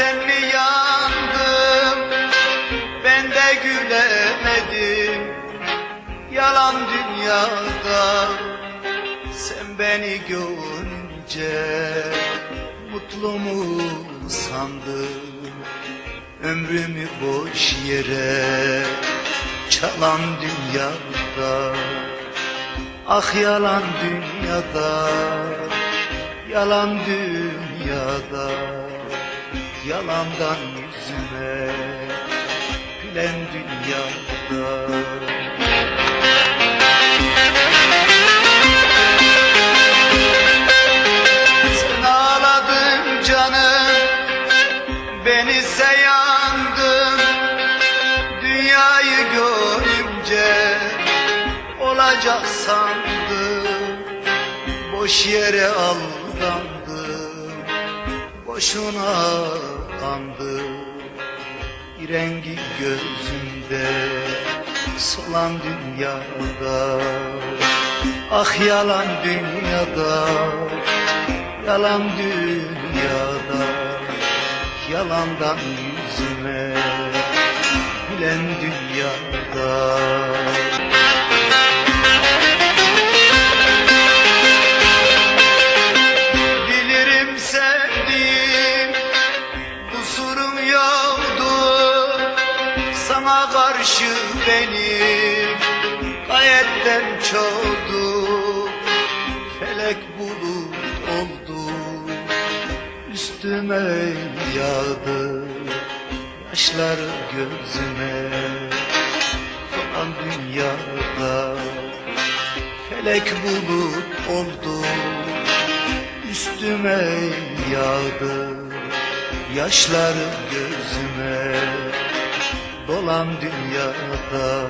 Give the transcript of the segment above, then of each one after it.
sen mi yandın ben de gülemedim. Yalan dünyada sen beni görünce mutlu mu sandın? Ömrümü boş yere çalan dünyada Ah yalan dünyada Yalan dünyada Yalandan yüzüme Gülen dünyada. Sen ağladın canım Beni yandın Dünyayı görünce Olacak sandım Boş yere aldandım Boşuna kandım Bir rengi gözümde Solan dünyada Ah yalan dünyada Yalan dünyada Yalandan yüzüme Gülen dünyada Sana karşı benim Gayetten çoğdu Felek bulut oldu Üstüme yağdı Yaşlar gözüme. Falan dünyada Felek bulut oldu Üstüme yağdı Yaşlar gözüme Dolan dünyada.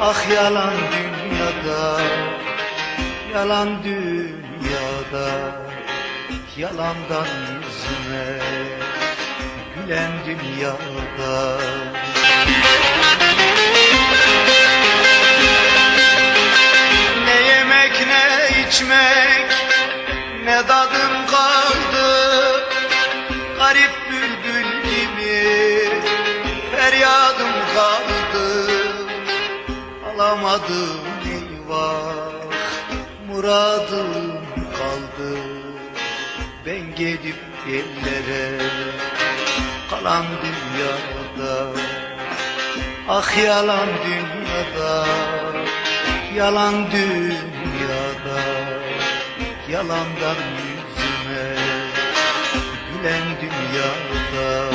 Ah yalan dünyada Yalan dünyada. Yalandan yüzüme Gülen dünyada Feryadım kaldı Alamadım eyvah. Muradım kaldı Ben gidip ellere Kalan dünyada. Ah yalan dünyada Yalan dünyada Yalandan yüzüme Gülen dünyada.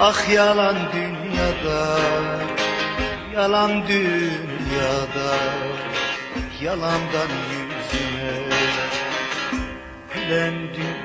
Ah yalan dünyada Yalan dünyada Yalandan yüzüme Gülen dünyada